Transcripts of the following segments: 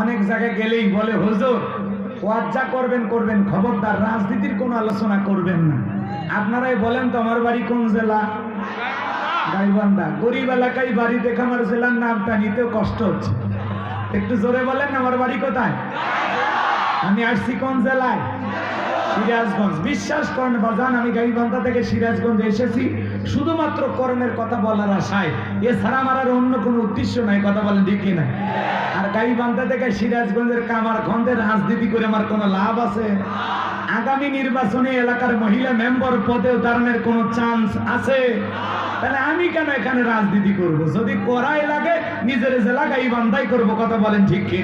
অনেক জায়গায় গেলেই বলে, হুজুর, ওয়াজ্জা করবেন করবেন, খবরদার, রাজনীতির কোনো আলোচনা করবেন না। আপনারাই বলেন তো, আমার বাড়ি কোন জেলা? গাইবান্ধা, গরিব এলাকায় বাড়ি দেখে আমার জেলার নামটা নিতেও কষ্ট হচ্ছে। একটু জোরে বলেন, আমার বাড়ি কোথায়? আমি আসছি কোন জেলায়? সিরাজগঞ্জ। বিশ্বাস করেন বাজান, আমি গাইবান্ধা থেকে সিরাজগঞ্জ এসেছি, শুধুমাত্র করণের কথা বলার আশায়। এছাড়া আমার আর অন্য কোনো উদ্দেশ্য নাই, কথা বলেন ঠিক না গাইবান্ধা থেকে সিরাজগঞ্জের কামার খন্দের রাজনীতি করে আমার কোনো লাভ আছে? আগামী নির্বাচনে এলাকার মহিলা মেম্বার পদেও দাঁড়ানোর কোনো চান্স আছে? তাহলে আমি কেন এখানে রাজনীতি করব? যদি করাই লাগে, নিজের জেলা গাইবান্ধাই করব, কথা বলেন ঠিক কি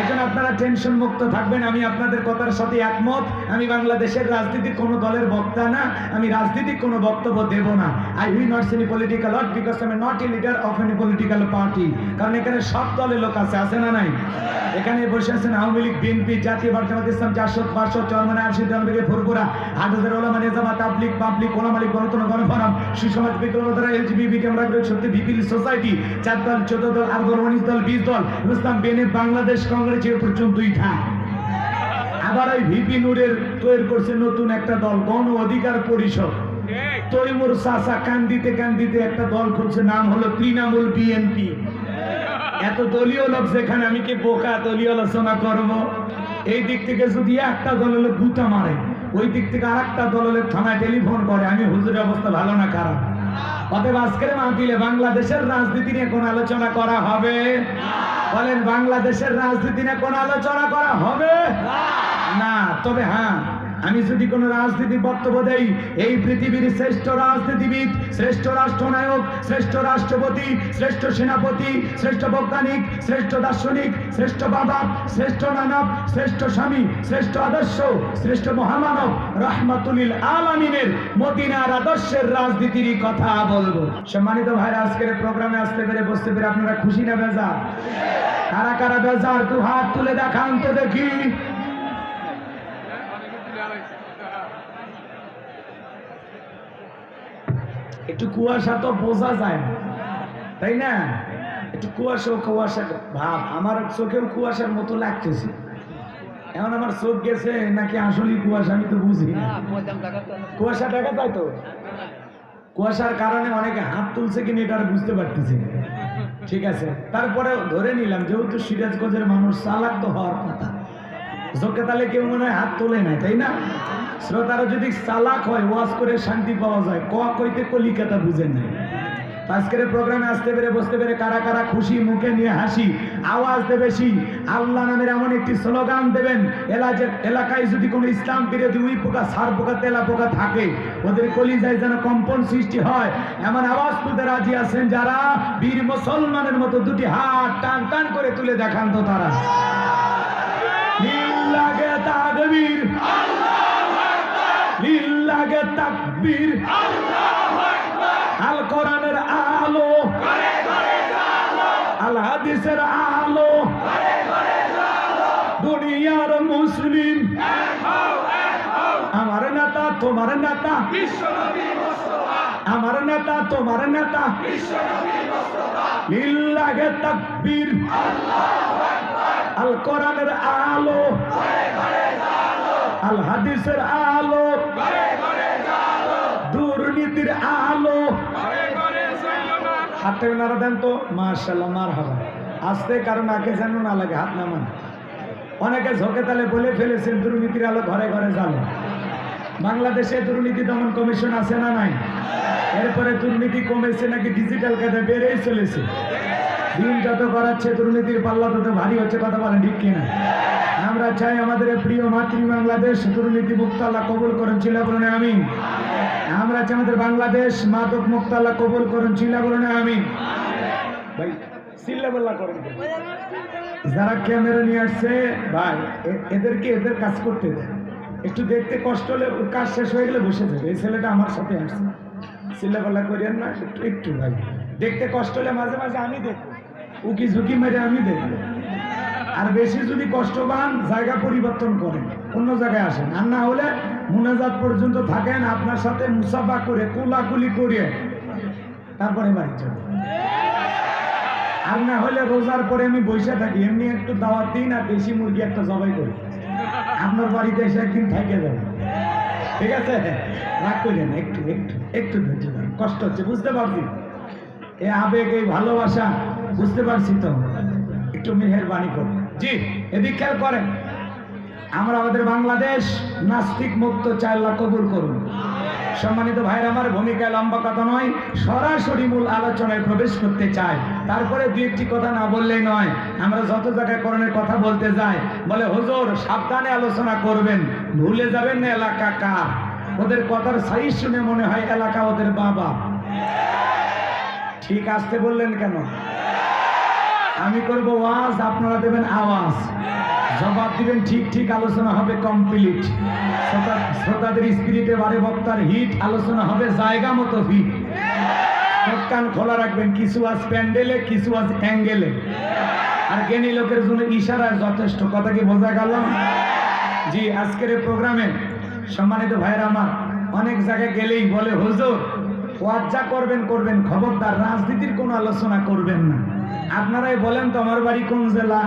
এখন আপনারা টেনশন মুক্ত থাকবেন, আমি আপনাদের কথার সাথে একমত। আমি বাংলাদেশের রাজনীতির কোনো দলের বক্তা না, আমি রাজনীতির কোনো বক্তব্য দেব না। I we not any political lot because আমি not a leader of any political party কারণ এখানে সব দলের লোক আছে আছে না নাই? এখানে বসে আছেন আওয়ামী লীগ বিএনপি জাতীয় বার্তাবাদ ইসলাম, চারশো, পাঁচশো চরমানে আশি জনবেগে ফুরপুরা আট হাজার ওলামা, নেজামা তাবলিক পাবলিক, ওলামালিক, গণতন্ত্র, গণফোরাম, সুসমাজ নাম হলো তৃণমূল বিএনপি। এত দলীয় লোক যেখানে, আমি কি বোকা দলীয় আলোচনা করব? এই দিক থেকে যদি একটা দল হলে গুতা মারে, ওই দিক থেকে আর একটা দল হলে থানায় টেলিফোন করে, আমি হুজুরের অবস্থা ভালো না খারাপ। অতএব আজকের মাহফিলে বাংলাদেশের রাজনীতি নিয়ে কোন আলোচনা করা হবে? বলেন, বাংলাদেশের রাজনীতি নিয়ে কোন আলোচনা করা হবে? না। তবে হ্যাঁ আমি যদি কোনো রাজনীতি বক্তব্য দেই, এই পৃথিবীর শ্রেষ্ঠ রাজনীতিবিদ, শ্রেষ্ঠ রাষ্ট্রনায়ক, শ্রেষ্ঠ রাষ্ট্রপতি, শ্রেষ্ঠ সেনাপতি, শ্রেষ্ঠ বৈজ্ঞানিক, শ্রেষ্ঠ দার্শনিক, শ্রেষ্ঠ বাবা, শ্রেষ্ঠ নানব শ্রেষ্ঠ স্বামী, শ্রেষ্ঠ আদর্শ, শ্রেষ্ঠ মহামানব, রহমাতুলিল আলামিনের মদিনার আদর্শের রাজনীতির কথা বলব। সম্মানিত ভাইরা, আজকের প্রোগ্রামে আসতে পেরে বসতে পেরে আপনারা খুশি না বেজার? কারা কারা বেজার? তু হাত তুলে দেখান তো দেখি। একটু কুয়াশা তো বোঝা যায় না। তাই না? একটু কুয়াশা কুয়াশা ভাব। আমার চোখেও কুয়াশার মতো লাগতেছে। এখন আমার চোখ গেছে নাকি আসলেই কুয়াশা আমি তো বুঝি না। কুয়াশা দেখা যায় তো? কুয়াশার কারণে অনেকে হাত তুলছে কিনা এটা আর বুঝতে পারতেছি না। ঠিক আছে তারপরে ধরে নিলাম যেহেতু সিরাজগঞ্জের মানুষ চালাক তো হওয়ার কথা। চোখে তাহলে কেউ মনে হয় হাত তোলে নাই তাই না? শ্রোতারা যদি চালাক হয়, ওয়াজ করে শান্তি পাওয়া যায়। ক কইতে কলিকাতা বুঝেন নাই। আজকের প্রোগ্রামে আসতে পেরে, বসতে পেরে কারা কারা খুশি, মুখে নিয়ে হাসি, আওয়াজ দেবে বেশি আল্লাহ নামের এমন একটি স্লোগান দেবেন এলাকায় যদি কোনো ইসলাম বিরোধী উই পোকা, সার পোকা, তেলা পোকা থাকে, ওদের কলিজায় যেন কম্পন সৃষ্টি হয়। এমন আওয়াজ তুলতে রাজি আছেন যারা? বীর মুসলমানের মতো দুটি হাত টান টান করে তুলে দেখান তো তারা। লিল্লাহে তাকবীর লিল্লাহে তাকবীর। আল কোরআনের আলো। আল হাদিসের আলো। দুনিয়ার মুসলিম। আমার নেতা তোমার নেতা। আমার নেতা তোমার নেতা। লিল্লাহে তাকবীর। আল কোরআনের আলো। আল হাদিসের আলো। দুর্নীতির আলো। হাতে নাড়া দেন তো মার্শাল্লাহ মার হাবা আসতে কারণ আগে যেন না লাগে, হাত নামান। অনেকে ঝোঁকে তালে বলে ফেলেছেন, দুর্নীতির আলো ঘরে ঘরে জানো বাংলাদেশে দুর্নীতি দমন কমিশন আছে না নাই? এরপরে দুর্নীতি কমেছে নাকি ডিজিটাল কাজে বেড়েই চলেছে? দিন যত করাচ্ছে দুর্নীতির পাল্লা তত ভারী হচ্ছে, কথা বলেন ঠিক কিনা? আমরা চাই আমাদের প্রিয় মাতৃ বাংলাদেশ দুর্নীতি মুক্ত আল্লাহ কবুল করেন, চিল্লা বলুন আমি আমরা চাই আমাদের বাংলাদেশ মাদক মুক্ত আল্লাহ কবুল করেন, চিল্লা বলুন আমি যারা ক্যামেরা নিয়ে আসছে, ভাই এদেরকে এদের কাজ করতে দেয় একটু দেখতে কষ্ট হলে কাজ শেষ হয়ে গেলে বসে যাবে। এই ছেলেটা আমার সাথে আসছে। চিল্লাপাল্লা করিয়েন না, একটু একটু, ভাই। দেখতে কষ্ট হলে মাঝে মাঝে আমি দেখব। উকি ঝুঁকি মেরে আমি দেখব। আর বেশি যদি কষ্ট পান, জায়গা পরিবর্তন করেন, অন্য জায়গায় আসেন। আর না হলে মুনাজাত পর্যন্ত থাকেন, আপনার সাথে মুসাফা করে, কুলাকুলি করে তারপরে বাড়ি যাবেন। আর না হলে রোজার পরে আমি বসে থাকি, এমনি একটু দাওয়াত দিই না, দেশি মুরগি একটা জবাই করি। আপনার বাড়িতে এসে একদিন থেকে যাবে। ঠিক আছে? রাগ করেন একটু একটু একটু ধৈর্য ধরেন। কষ্ট হচ্ছে, বুঝতে পারছি। এ আবেগ, এই ভালোবাসা, বুঝতে পারছি তো? একটু মেহেরবানি করুন। জি, এদিক খেয়াল করেন। আমরা আমাদের বাংলাদেশ নাস্তিক মুক্ত চার লাখ কবুল করুন। সম্মানিত ভাইয়ের, আমার ভূমিকায় লম্বা কথা নয়, সরাসরি মূল আলোচনায় প্রবেশ করতে চাই। তারপরে দু একটি কথা না বললেই নয়, আমরা যত জায়গায় করণের কথা বলতে যাই, বলে, হুজুর, সাবধানে আলোচনা করবেন, ভুলে যাবেন না এলাকা কার? ওদের কথার সাইজ শুনে মনে হয় এলাকা ওদের বাবা। ঠিক আসতে বললেন কেন? আমি করব ওয়াজ, আপনারা দেবেন আওয়াজ। জবাব দিবেন ঠিক ঠিক আলোচনা হবে কমপ্লিট শ্রোতাদের স্পিরিটে বারে বক্তার হিট আলোচনা হবে জায়গা মতো হিট কান খোলা রাখবেন, কিছু আজ প্যান্ডেলে, কিছু আজ অ্যাঙ্গেলে। আর জ্ঞানী লোকের জন্য ইশারায় যথেষ্ট, কথা কি বোঝা গেল? জি, আজকের প্রোগ্রামে সম্মানিত ভাইয়ের আমার, অনেক জায়গায় গেলেই বলে, হুজুর, ওয়াজ যা করবেন করবেন, খবরদার, রাজনীতির কোনো আলোচনা করবেন না। আপনারাই বলেন তো আমার বাড়ি কোন জেলা?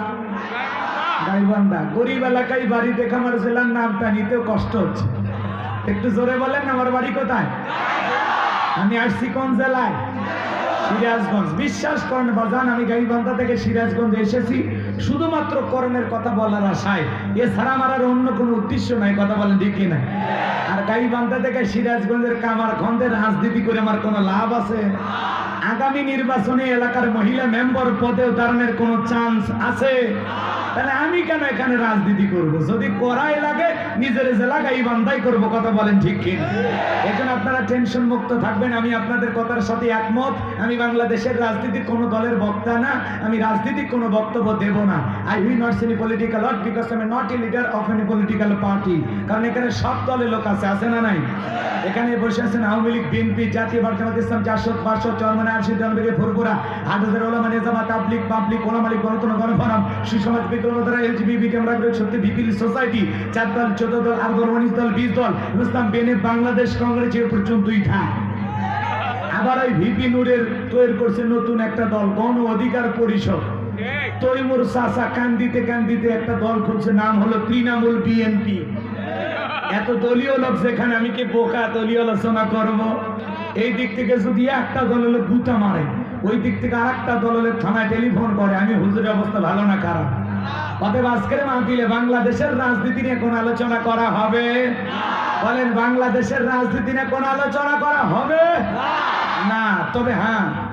গাইবান্ধা। গরিব এলাকায় বাড়ি দেখে আমার জেলার নামটা নিতেও কষ্ট হচ্ছে। একটু জোরে বলেন, আমার বাড়ি কোথায়? আমি আসছি কোন জেলায়? সিরাজগঞ্জ। বিশ্বাস করেন বাজান, আমি গাইবান্ধা থেকে সিরাজগঞ্জ এসেছি। শুধুমাত্র করণের কথা বলার আশায়। এছাড়া আমার অন্য কোনো উদ্দেশ্য নাই, কথা বলেন ঠিক না আর গাইবান্ধা থেকে সিরাজগঞ্জের কামার খন্দের রাজনীতি করে আমার কোনো লাভ আছে? আগামী নির্বাচনে এলাকার মহিলা মেম্বার পদে উদাহরণের কোন চান্স আছে? তাহলে আমি কেন এখানে রাজনীতি করব? যদি করাই লাগে, নিজের জেলা গাইবান্ধাই করব, কথা বলেন ঠিক কিনা? এখানে আপনারা টেনশন মুক্ত থাকবেন, আমি আপনাদের কথার সাথে একমত। আমি বাংলাদেশের রাজনীতির কোনো দলের বক্তা না, আমি রাজনীতির কোনো বক্তব্য দেব না। I will not any political not because I am not a leader of any political party কারণ এখানে সব দলের লোক আছে আছে না নাই? এখানে বসে আছেন আওয়ামী লীগ বিএনপি জাতীয় জামাত ইসলাম চারশো পাঁচশো চরমানে আশি জনবেগে ফুরপুরা হাট হাজার ওলামা, নিজামা তাবলিক পাবলিক, ওলামালিক গণতন্ত্র গণফোরাম, সুসমাজ ক্যামেরা সত্যি বিপিল সোসাইটি, চার দল, চোদ্দ দল দল উনিশ দল, বিশ দল বেনে, বাংলাদেশ, কংগ্রেস আবার ওই ভিপি তৈরি করছে নতুন একটা দল, গণ অধিকার পরিষদ। তৈমুর চাচা কান্দিতে কান্দিতে একটা দল নাম হলো তৃণমূল বিএনপি। এত দলীয় লোক আমি কি বোকা দলীয় আলোচনা করব? এই দিক থেকে যদি একটা দল হলো গুতা মারে, ওই দিক থেকে আর একটা দল হলে থানায় টেলিফোন করে, আমি হুজুরের অবস্থা ভালো না খারাপ। অতএব আজকের মাহফিলে বাংলাদেশের রাজনীতি নিয়ে কোন আলোচনা করা হবে? বলেন, বাংলাদেশের রাজনীতি নিয়ে কোন আলোচনা করা হবে? না। তবে হ্যাঁ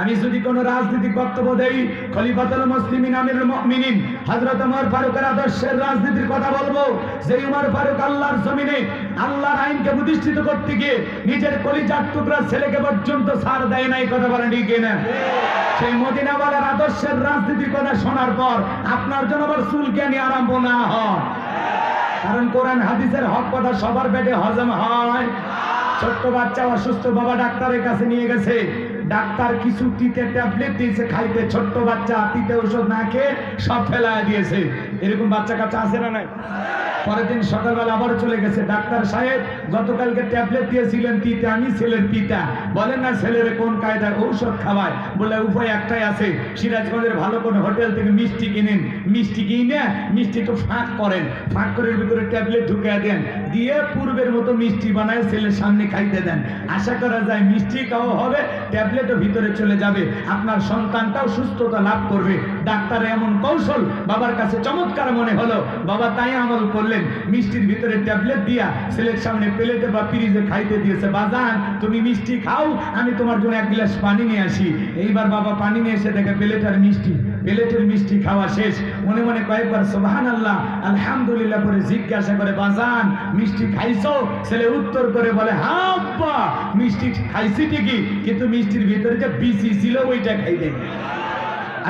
আমি যদি কোন রাজনৈতিক বক্তব্য দেই, খলিফাতুল মুসলিমিন, আমিরুল মুমিনিন, হযরত ওমর ফারুকের আদর্শের রাজনীতির কথা বলব যে ওমর ফারুক আল্লাহর জমিনে আল্লাহর আইনকে প্রতিষ্ঠিত করতে গিয়ে নিজের কলিজার টুকরা ছেলেকে পর্যন্ত ছাড় দেয় নাই, কথা বলেন ঠিক না সেই মদিনাওয়ালার আদর্শের রাজনীতির কথা শোনার পর আপনার জন্য আবার চুলকানি আরম্ভ না হয়? কারণ কোরআন হাদিসের হক কথা সবার পেটে হজম হয়। ছোট্ট বাচ্চা অসুস্থ বাবা ডাক্তারের কাছে নিয়ে গেছে। ডাক্তার কিছু টিতে ট্যাবলেট দিয়েছে, খাইতে ছোট্ট বাচ্চা তিতে ওষুধ না খেয়ে সব ফেলায় দিয়েছে। এরকম বাচ্চা কাছে আছে না নাই? পরের দিন সকালবেলা আবার চলে গেছে। ডাক্তার সাহেব, গতকালকে ট্যাবলেট দিয়েছিলেন তিতে, আমি ছেলের পিতা বলেন না ছেলের কোন কায়দায় ঔষধ খাওয়ায়? বলে উপায় একটাই আছে, সিরাজগঞ্জের ভালো কোনো হোটেল থেকে মিষ্টি কিনেন। মিষ্টি কিনে, মিষ্টি একটু ফাঁক করেন। ফাঁক করে ভিতরে ট্যাবলেট ঢুকে দেন। দিয়ে পূর্বের মতো মিষ্টি বানায় ছেলের সামনে খাইতে দেন। আশা করা যায় মিষ্টি খাওয়া হবে, ট্যাবলেটও ভিতরে চলে যাবে। আপনার সন্তানটাও সুস্থতা লাভ করবে। ডাক্তার এমন কৌশল বাবার কাছে চমৎকার মনে হলো। বাবা, তাই আমল করলেন মিষ্টির ভিতরে ট্যাবলেট দিয়া ছেলের সামনে প্লেটে বা ফ্রিজে খাইতে দিয়েছে। বাজান, তুমি মিষ্টি খাও, আমি তোমার জন্য এক গ্লাস পানি নিয়ে আসি। এইবার বাবা পানি নিয়ে এসে দেখে প্লেটের মিষ্টি প্লেটের মিষ্টি খাওয়া শেষ। মনে মনে কয়েকবার সোহান আল্লাহ আলহামদুলিল্লাহ করে জিজ্ঞাসা করে, বাজান, মিষ্টি খাইছো? ছেলে উত্তর করে বলে হাব্বা মিষ্টি খাইছি ঠিকই, কিন্তু মিষ্টির ভিতরে যে বিসি ছিল, ওইটা খাই দেয়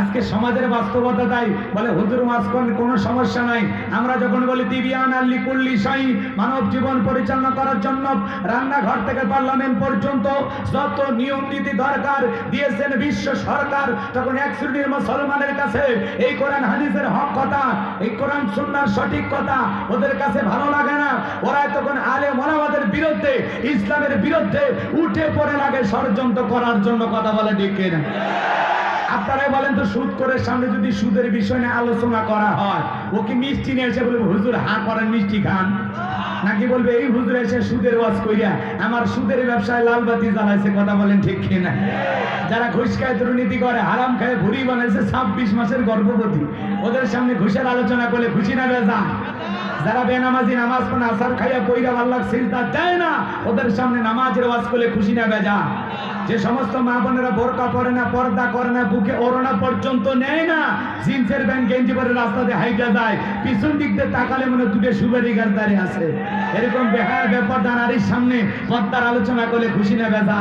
আজকে সমাজের বাস্তবতা তাই। বলে, হুজুর মাস করেন কোনো সমস্যা নাই। আমরা যখন বলি তিবিয়ান আল্লি কুল্লি সাই মানব জীবন পরিচালনা করার জন্য রান্নাঘর থেকে পার্লামেন্ট পর্যন্ত যত নিয়ম নীতি দরকার দিয়েছেন বিশ্ব সরকার, তখন এক শ্রেণির মুসলমানের কাছে এই কোরআন হাদিসের হক কথা, এই কোরআন সুন্নার সঠিক কথা ওদের কাছে ভালো লাগে না। ওরা তখন আলে মনাবাদের বিরুদ্ধে, ইসলামের বিরুদ্ধে উঠে পড়ে লাগে ষড়যন্ত্র করার জন্য কথা বলে ডেকে না আপনারাই বলেন তো, সুদ করে সামনে যদি সুদের বিষয় নিয়ে আলোচনা করা হয়, ও কি মিষ্টি নিয়ে এসে বলবে, হুজুর, হা করেন, মিষ্টি খান? নাকি বলবে, এই হুজুর এসে সুদের ওয়াজ কইরা আমার সুদের ব্যবসায় লাল বাতি জ্বালাইছে, কথা বলেন ঠিক কিনা? যারা ঘুষ খায়, দুর্নীতি করে, হারাম খায় ভুড়ি বানাইছে, ছাব্বিশ মাসের গর্ভবতী, ওদের সামনে ঘুষের আলোচনা করলে খুশি না বেজা? যারা বেনামাজি, নামাজ পড়ে, আসার খাইয়া কইরা আল্লাহ সিলতা দেয় না, ওদের সামনে নামাজের ওয়াজ করলে খুশি না বেজা? যে সমস্ত মা বোনেরা বোরকা পরে না, পর্দা করে না, বুকে ওড়না পর্যন্ত নেয় না, জিন্সের প্যান্ট গেঞ্জি পরে দিয়ে হাইটা যায়, পিছন দিক দিয়ে তাকালে মনে দুটো সুবেরি দাঁড়িয়ে আছে। এরকম বেহার ব্যাপারটা নারীর সামনে পর্দার আলোচনা করলে খুশি না বেজা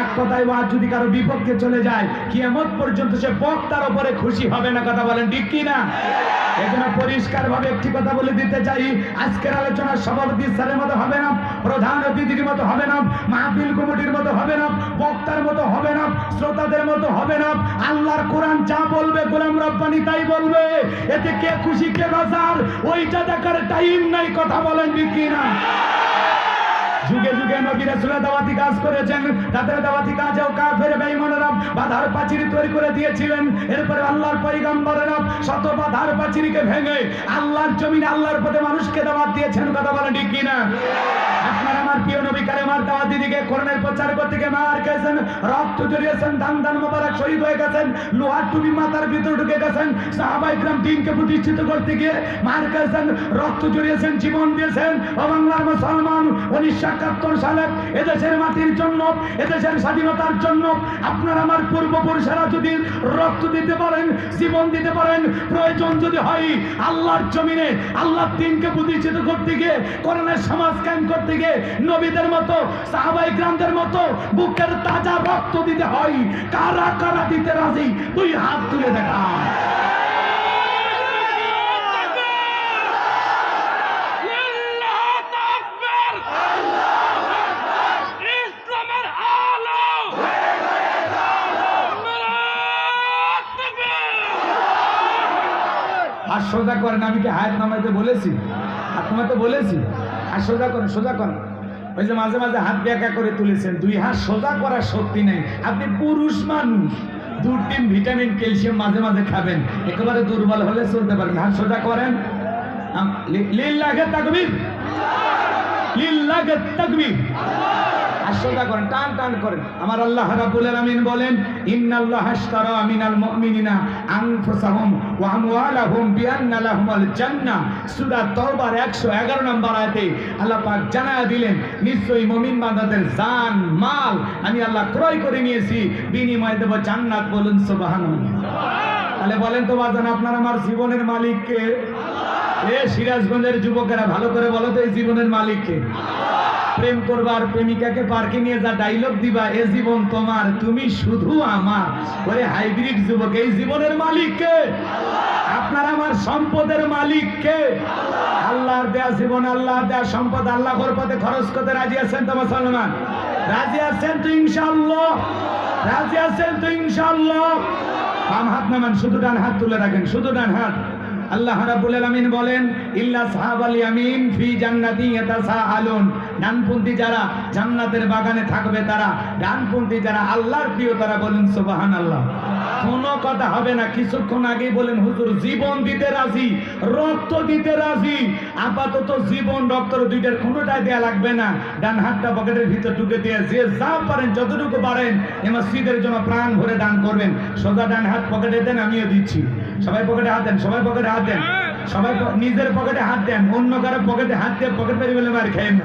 এক কথায় ওয়াজ যদি কারও বিপক্ষে চলে যায়, কিয়ামত পর্যন্ত সে বক্তার উপরে খুশি হবে না, কথা বলেন ঠিক কি না? এজন্য পরিষ্কার ভাবে একটি কথা বলে দিতে চাই, আজকের আলোচনা সভাপতি স্যারের মতো হবে না, প্রধান অতিথির মতো হবে না, মাহফিল কমিটির মতো হবে না, বক্তার মতো হবে না, শ্রোতাদের মতো হবে না, আল্লাহর কোরআন যা বলবে গোলাম রব্বানি তাই বলবে, এতে কে খুশি, কে বাজার, ওইটা দেখার টাইম নাই, কথা বলেন কি না? যুগে যুগে নবী দাওয়াতি কাজ করেছেন। তাদের দাওয়াতি কাজেও কাফের বেঈমানেরা বাধার পাচির তৈরি করে দিয়েছিলেন। এরপরে আল্লাহর পয়গম্বরেরা শত বাধার পাচিরকে ভেঙে আল্লাহর জমিনে আল্লাহর পথে মানুষকে দাওয়াত দিয়েছেন। কথা বলেন ঠিক কিনা? এদেশের জন্য, এদেশের স্বাধীনতার জন্য আপনার আমার পূর্বপুরুষেরা যদি রক্ত দিতে পারেন, জীবন দিতে পারেন, প্রয়োজন যদি হয়, আল্লাহর জমিনে, আল্লাহর দিনকে প্রতিষ্ঠিত করতে গিয়ে করোনার সমাজ কায়েম করতে গিয়ে নবীদের মতো, সাহাবাই গ্রামদের মতো, বুকের তাজা রক্ত দিতে হয়। কারা কারা দিতে রাজি? তুই হাত তুলে দেখা। আর সোজা করেন, আমি কি হায়াত নামাইতে বলেছি? হাত নামাইতে বলেছি? আর সোজা করেন সোজা করেন। ওই যে মাঝে মাঝে হাত ব্যাকা করে তুলেছেন, দুই হাত সোজা করার শক্তি নেই। আপনি পুরুষ মানুষ দু তিন ভিটামিন, ক্যালসিয়াম মাঝে মাঝে খাবেন, একেবারে দুর্বল হলে চলতে পারেন হাত সোজা করেন। লীল লাগে তাকবির? লীল লাগে তাকবির? সোজা করেন, টান টান করেন। আমার আল্লাহ রাব্বুল আলামিন বলেন, ইন্নাল্লাহ আশতারা মিনাল মুমিনিনা আনফুসাহুম ওয়া আমওয়ালাহুম বিআন্না লাহুমুল জান্নাহ। সূরা তওবার 111 নম্বর আয়াতে আল্লাহ পাক জানায়া দিলেন, নিশ্চয়ই মুমিন বান্দাদের জান, মাল আমি আল্লাহ ক্রয় করে নিয়েছি। বিনিময়ে দেব জান্নাত বলুন, সুবহানাল্লাহ। তাহলে বলেন তো বাজান, আপনার আমার জীবনের মালিক কে এ সিরাজগঞ্জের যুবকেরা ভালো করে বলো তো এই জীবনের মালিক কে প্রেম করবার প্রেমিকাকে পার্কে নিয়ে যা ডাইলগ দিবা, এ জীবন তোমার, তুমি শুধু আমার। ওরে হাইব্রিড যুবক, এই জীবনের মালিক কে? আপনার আমার সম্পদের মালিক কে? আল্লাহর দেয়া জীবন, আল্লাহর দেয়া সম্পদ আল্লাহর পথে খরচ করতে রাজি আছেন তো মুসলমান? রাজি আছেন তো ইনশাআল্লাহ? রাজি আছেন তো ইনশাআল্লাহ? বাম হাত নামান, শুধু ডান হাত তুলে রাখেন, শুধু ডান হাত। আল্লাহ রাব্বুল আলামিন বলেন, ইল্লা সাহাবাল ইয়ামিন ফি জান্নাতি ইয়াতাসাআলুন। ডানপন্থী যারা জান্নাতের বাগানে থাকবে, তারা ডানপন্থী যারা আল্লাহর প্রিয়, তারা বলেন, সুবহানাল্লাহ। কোনো কথা হবে না। কিছুক্ষণ আগেই বলেন, হুজুর, জীবন দিতে রাজি, রক্ত দিতে রাজি। আপাতত জীবন রক্ত দুইটার কোনোটাই দেয়া লাগবে না। ডান হাতটা পকেটের ভিতর ঢুকে দিয়ে যে যা পারেন, যতটুকু পারেন, এ মসজিদের জন্য প্রাণ ভরে দান করবেন। সোজা ডান হাত পকেটে দেন, আমিও দিচ্ছি। সবাই পকেটে হাত দেন, সবাই পকেটে হাত দেন। সবাই নিজের পকেটে হাত দেন, অন্য কারও পকেটে হাত দিয়ে পকেট পেরিয়ে বলে মার খেয়েন না।